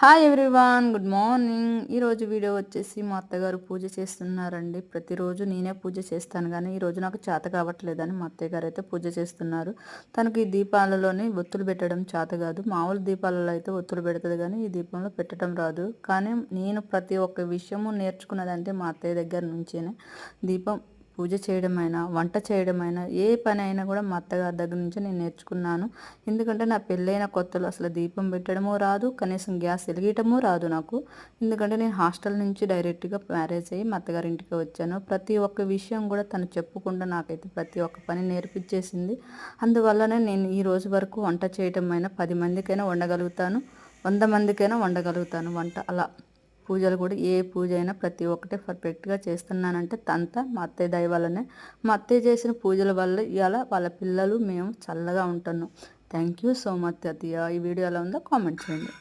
Hi everyone good morning ఈరోజు video వచ్చేసి మా అత్తగారు పూజ చేస్తున్నారండి. ప్రతిరోజు నేనే పూజ చేస్తాను కానీ ఈరోజు నాకు చేత కావట్లేదని మా అత్తయ్య గారు అయితే పూజ చేస్తున్నారు. తనకి ఈ దీపాలలోని ఒత్తులు పెట్టడం చేత కాదు. మామూలు దీపాలలో అయితే ఒత్తులు పెడుతుంది కానీ ఈ దీపంలో పెట్టడం రాదు. కానీ నేను ప్రతి ఒక్క విషయము నేర్చుకున్నదంటే మా అత్తయ్య దగ్గర నుంచేనే. దీపం పూజ చేయడమైనా వంట చేయడమైనా ఏ పని అయినా కూడా మా అత్తగారి దగ్గర నుంచి నేను నేర్చుకున్నాను. ఎందుకంటే నా పెళ్ళైన కొత్తలో అసలు దీపం పెట్టడమూ రాదు కనీసం గ్యాస్ వెలిగటమూ రాదు నాకు. ఎందుకంటే నేను హాస్టల్ నుంచి డైరెక్ట్గా మ్యారేజ్ అయ్యి మా అత్తగారి ఇంటికి వచ్చాను. ప్రతి ఒక్క విషయం కూడా తను చెప్పుకుండా నాకైతే ప్రతి ఒక్క పని నేర్పించేసింది. అందువల్లనే నేను ఈ రోజు వరకు వంట చేయటం అయినా పది మందికైనా వండగలుగుతాను వంద మందికైనా వండగలుగుతాను వంట అలా. పూజలు కూడా ఏ పూజ అయినా ప్రతి ఒక్కటి పర్ఫెక్ట్గా చేస్తున్నానంటే తంత మా అత్తయ్య దయ వల్లనే. మా అత్తయ్య చేసిన పూజల వల్ల ఇలా వాళ్ళ పిల్లలు మేము చల్లగా ఉంటున్నాం. థ్యాంక్ యూ సో మచ్ అత్తయ్య. ఈ వీడియో ఎలా ఉందో కామెంట్ చేయండి.